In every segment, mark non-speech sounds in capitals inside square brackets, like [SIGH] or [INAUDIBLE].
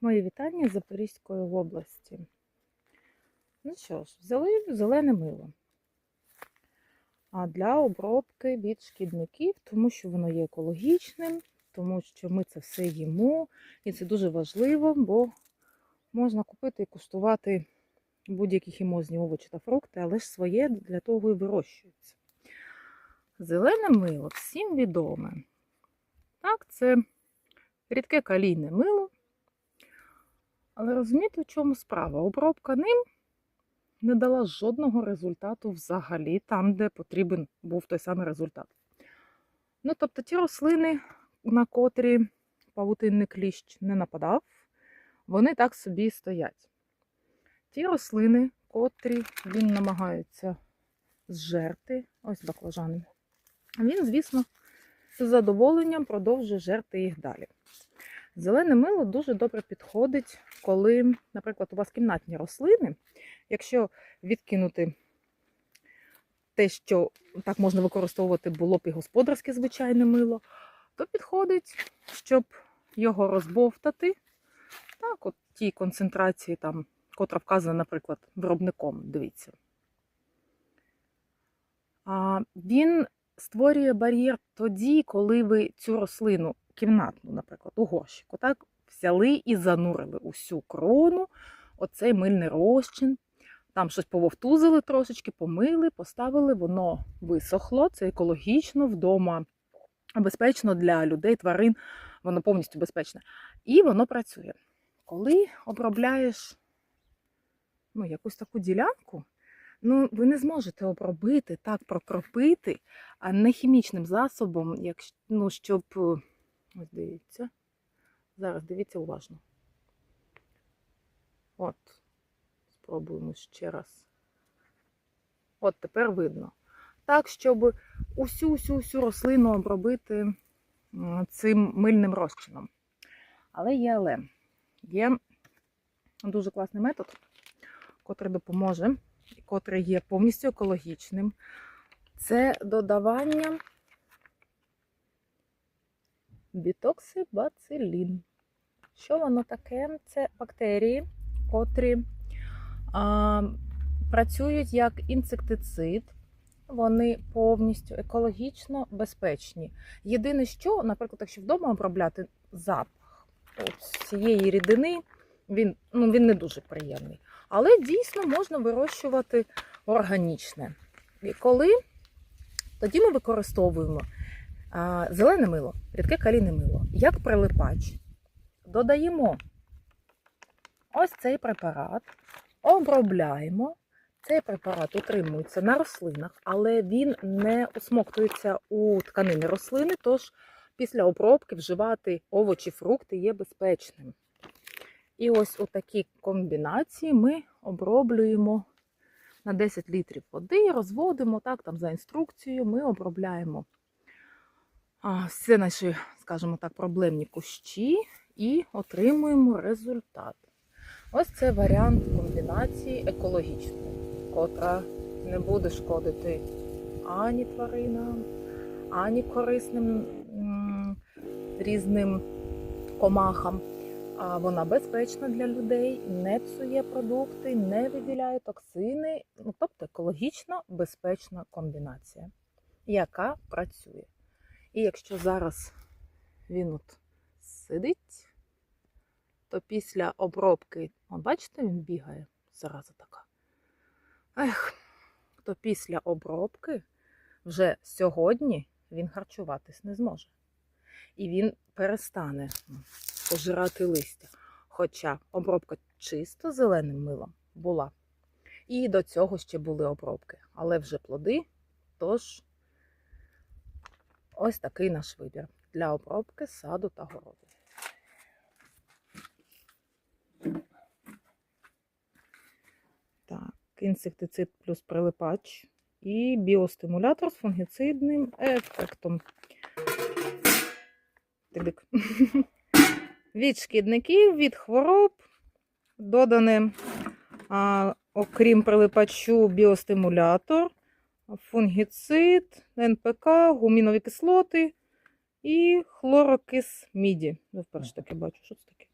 Мої вітання з Запорізької області. Ну що ж, взяли зелене мило. А для обробки від шкідників, тому що воно є екологічним, тому що ми це все їмо. І це дуже важливо, бо можна купити і куштувати будь-які хімозні овочі та фрукти, але ж своє для того і вирощується. Зелене мило всім відоме. Так, це рідке калійне мило. Але розумієте, в чому справа? Обробка ним не дала жодного результату взагалі, там, де потрібен був той самий результат. Ну, тобто ті рослини, на котрі павутинний кліщ не нападав, вони так собі стоять. Ті рослини, котрі він намагається зжерти, ось баклажани, він, звісно, з задоволенням продовжує жерти їх далі. Зелене мило дуже добре підходить, коли, наприклад, у вас кімнатні рослини. Якщо відкинути те, що так можна використовувати було б і господарське звичайне мило, то підходить, щоб його розбовтати. Так, от тій концентрації, там, котра вказана, наприклад, виробником, дивіться. А, Він створює бар'єр тоді, коли ви цю рослину кімнатну, наприклад, у горщику, так, взяли і занурили усю крону, оцей мильний розчин. Там щось пововтузили трошечки, помили, поставили, воно висохло, це екологічно вдома, безпечно для людей, тварин, воно повністю безпечне. І воно працює. Коли обробляєш ну, якусь таку ділянку, ну, ви не зможете обробити, так прокропити, а не хімічним засобом, як, ну, щоб Ось дивіться. Зараз дивіться уважно. От. Спробуємо ще раз. От тепер видно. Так, щоб усю усю усю рослину обробити цим мильним розчином. Але є але. Є дуже класний метод, котрий допоможе, і котрий є повністю екологічним. Це додавання бітоксибацилін. Що воно таке? Це бактерії, котрі а, працюють як інсектицид. Вони повністю екологічно безпечні. Єдине, що, наприклад, якщо вдома обробляти запах от цієї рідини, він, ну, він не дуже приємний. Але дійсно можна вирощувати органічне. І коли тоді ми використовуємо Зелене мило, рідке калійне мило, як прилипач. Додаємо ось цей препарат, обробляємо. Цей препарат утримується на рослинах, але він не усмоктується у тканини рослини, тож після обробки вживати овочі, фрукти є безпечним. І ось у такій комбінації ми оброблюємо на 10 літрів води, розводимо так, там за інструкцією, ми обробляємо все наші, скажімо так, проблемні кущі і отримуємо результат. Ось це варіант комбінації екологічної, котра не буде шкодити ані тваринам, ані корисним різним комахам. Вона безпечна для людей, не псує продукти, не виділяє токсини, ну, тобто екологічно безпечна комбінація, яка працює. І якщо зараз він от сидить, то після обробки, от бачите, він бігає, зараза така. Ех, то після обробки вже сьогодні він харчуватись не зможе. І він перестане пожирати листя. Хоча обробка чисто зеленим милом була. І до цього ще були обробки. Але вже плоди, тож Ось такий наш вибір для обробки саду та городу. Так, інсектицид плюс прилипач і біостимулятор з фунгіцидним ефектом. [LAUGHS] Від шкідників, від хвороб додане, а, окрім прилипачу, біостимулятор фунгіцид, НПК, гумінові кислоти і хлорокис міді. Я вперше таке бачу, що це таке.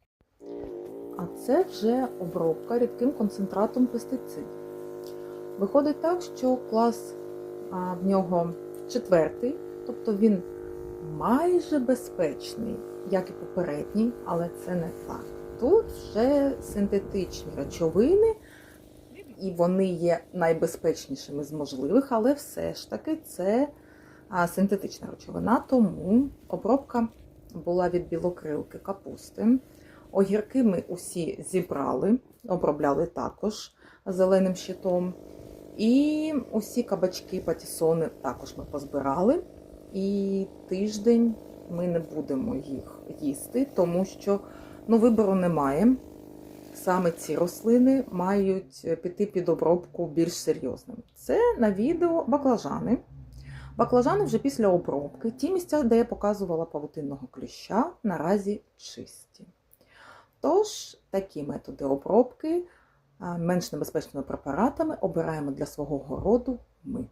а це вже обробка рідким концентратом пестицидів. Виходить так, що клас а, в нього четвертий, тобто він майже безпечний, як і попередній, але це не так. Тут вже синтетичні речовини, і вони є найбезпечнішими з можливих, але все ж таки це синтетична речовина, тому обробка була від білокрилки капусти. Огірки ми усі зібрали, обробляли також зеленим щитом. І усі кабачки, патісони також ми позбирали. І тиждень ми не будемо їх їсти, тому що ну, вибору немає. Саме ці рослини мають піти під обробку більш серйозним. Це на відео баклажани. Баклажани вже після обробки. Ті місця, де я показувала павутинного кліща, наразі чисті. Тож, такі методи обробки менш небезпечними препаратами обираємо для свого городу ми.